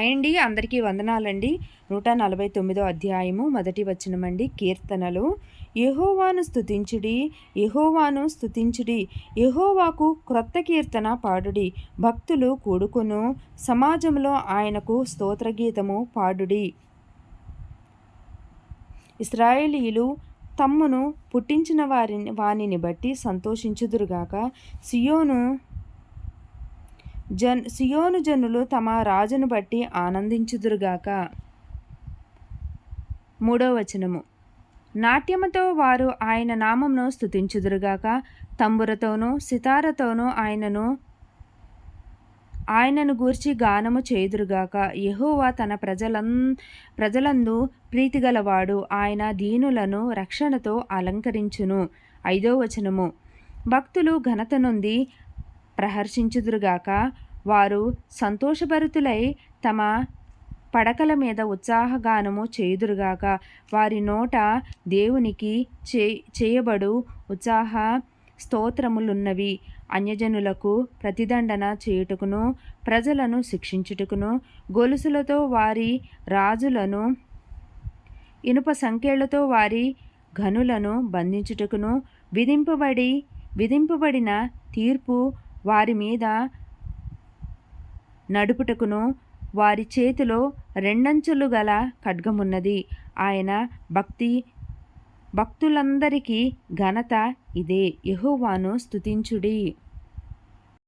Hi అండి అందరికీ వందనాలండి. నూట నలభై తొమ్మిదో అధ్యాయము మొదటి వచనమండి. కీర్తనలు. యహోవాను స్థుతించుడి యహోవాను స్థుతించుడి యహోవాకు క్రొత్త కీర్తన పాడుడి. భక్తులు కూడుకును. సమాజంలో ఆయనకు స్తోత్రగీతము పాడుడి. ఇస్రాయేలీలు తమ్మును పుట్టించిన వారిని వానిని బట్టి సంతోషించుదురుగాక. సియోను జన్ సియోను జనులు తమ రాజును బట్టి ఆనందించుదురుగాక. మూడో వచనము. నాట్యముతో వారు ఆయన నామంను స్థుతించుదురుగాక తంబురతోనూ సితారతోనూ ఆయనను ఆయనను గూర్చి గానము చేయుదురుగాక. యహోవా తన ప్రజలం ప్రజలందు ప్రీతిగలవాడు. ఆయన దీనులను రక్షణతో అలంకరించును. ఐదో వచనము. భక్తులు ఘనత నుండి ప్రహర్షించుదురుగాక. వారు సంతోషభరితులై తమ పడకల మీద ఉత్సాహగానము చేయుదురుగాక. వారి నోట దేవునికి చే చేయబడు ఉత్సాహ స్తోత్రములున్నవి. అన్యజనులకు ప్రతిదండన చేయుటకును ప్రజలను శిక్షించుటకును గొలుసులతో వారి రాజులను ఇనుప సంఖ్యలతో వారి ఘనులను బంధించుటకును విధింపబడి విధింపబడిన తీర్పు వారి మీద నడుపుటకును వారి చేతిలో రెండంచులు గల ఖడ్గమున్నది. ఆయన భక్తి భక్తులందరికీ ఘనత ఇదే. యహోవాను స్తుతించుడి.